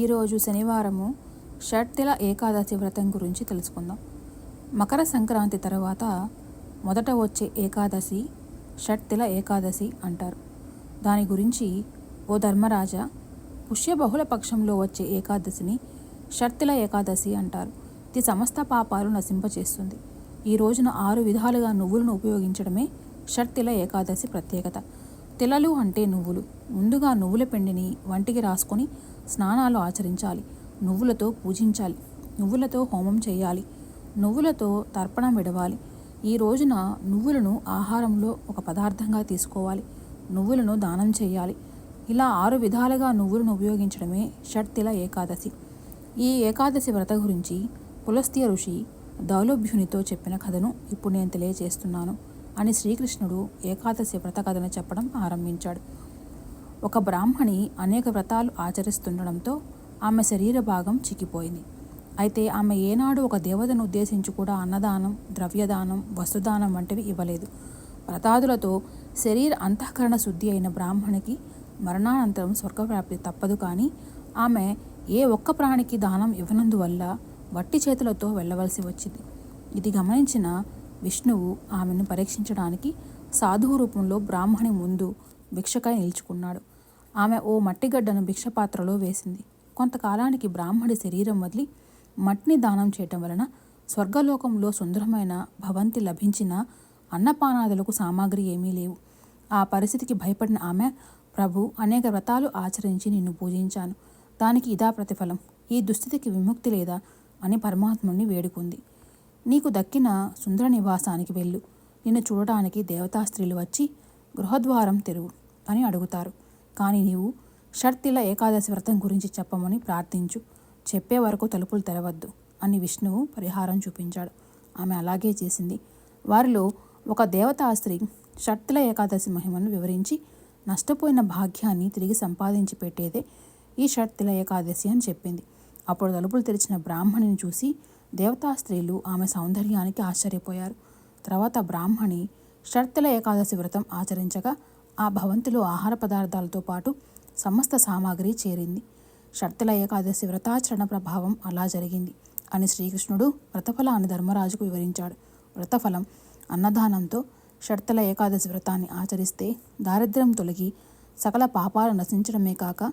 ఈరోజు శనివారము షట్తిల ఏకాదశి వ్రతం గురించి తెలుసుకుందాం. మకర సంక్రాంతి తర్వాత మొదట వచ్చే ఏకాదశి షట్తిల ఏకాదశి అంటారు. దాని గురించి ఓ ధర్మరాజా పుష్యబహుళ పక్షంలో వచ్చే ఏకాదశిని షట్తిల ఏకాదశి అంటారు. ఇది సమస్త పాపాలు నశింపచేస్తుంది. ఈ రోజున ఆరు విధాలుగా నువ్వులను ఉపయోగించడమే షట్తిల ఏకాదశి ప్రత్యేకత. తిలలు అంటే నువ్వులు. ముందుగా నువ్వుల పిండిని వంటికి రాసుకొని స్నానాలు ఆచరించాలి. నువ్వులతో పూజించాలి. నువ్వులతో హోమం చేయాలి. నువ్వులతో తర్పణం విడవాలి. ఈ రోజున నువ్వులను ఆహారంలో ఒక పదార్థంగా తీసుకోవాలి. నువ్వులను దానం చేయాలి. ఇలా ఆరు విధాలుగా నువ్వులను ఉపయోగించడమే షట్తిల ఏకాదశి. ఈ ఏకాదశి వ్రత గురించి పులస్త్య ఋషి దౌలభ్యునితో చెప్పిన కథను ఇప్పుడు నేను తెలియజేస్తున్నాను. అని శ్రీకృష్ణుడు ఏకాదశి వ్రత కథను చెప్పడం ఆరంభించాడు. ఒక బ్రాహ్మణి అనేక వ్రతాలు ఆచరిస్తుండడంతో ఆమె శరీర భాగం చిక్కిపోయింది. అయితే ఆమె ఏనాడు ఒక దేవతను ఉద్దేశించి కూడా అన్నదానం ద్రవ్యదానం వస్తుదానం వంటివి ఇవ్వలేదు. వ్రతాదులతో శరీర అంతఃకరణ శుద్ధి అయిన బ్రాహ్మణికి మరణానంతరం స్వర్గప్రాప్తి తప్పదు కానీ ఆమె ఏ ఒక్క ప్రాణికి దానం ఇవ్వనందువల్ల వట్టి చేతులతో వెళ్ళవలసి వచ్చింది. ఇది గమనించిన విష్ణువు ఆమెను పరీక్షించడానికి సాధువు రూపంలో బ్రాహ్మణి ముందు భిక్షకై నిల్చుకున్నాడు. ఆమె ఓ మట్టిగడ్డను భిక్షపాత్రలో వేసింది. కొంతకాలానికి బ్రాహ్మడి శరీరం వదిలి మట్టిని దానం చేయటం వలన స్వర్గలోకంలో సుందరమైన భవంతి లభించిన అన్నపానాదులకు సామాగ్రి ఏమీ లేవు. ఆ పరిస్థితికి భయపడిన ఆమె ప్రభు అనేక వ్రతాలు ఆచరించి నిన్ను పూజించాను. దానికి ఇదా ప్రతిఫలం. ఈ దుస్థితికి విముక్తి లేదా అని పరమాత్ముని వేడుకుంది. నీకు దక్కిన సుందర నివాసానికి వెళ్ళు. నిన్ను చూడటానికి దేవతా స్త్రీలు వచ్చి గృహద్వారం తెరువు అని అడుగుతారు. కానీ నీవు షర్తిల ఏకాదశి వ్రతం గురించి చెప్పమని ప్రార్థించు. చెప్పే వరకు తలుపులు తెరవద్దు అని విష్ణువు పరిహారం చూపించాడు. ఆమె అలాగే చేసింది. వారిలో ఒక దేవతా స్త్రీ షట్తిల ఏకాదశి మహిమను వివరించి నష్టపోయిన భాగ్యాన్ని తిరిగి సంపాదించి పెట్టేదే ఈ షర్తిల ఏకాదశి అని చెప్పింది. అప్పుడు తలుపులు తెరిచిన బ్రాహ్మణిని చూసి దేవతా స్త్రీలు ఆమె సౌందర్యానికి ఆశ్చర్యపోయారు. తర్వాత బ్రాహ్మణి షర్తల ఏకాదశి వ్రతం ఆచరించగా ఆ భవంతిలో ఆహార పదార్థాలతో పాటు సమస్త సామాగ్రి చేరింది. షర్తల ఏకాదశి వ్రతాచరణ ప్రభావం అలా జరిగింది అని శ్రీకృష్ణుడు వ్రతఫలాన్ని ధర్మరాజుకు వివరించాడు. వ్రతఫలం అన్నదానంతో షర్తల ఏకాదశి వ్రతాన్ని ఆచరిస్తే దారిద్ర్యం తొలగి సకల పాపాలు నశించడమే కాక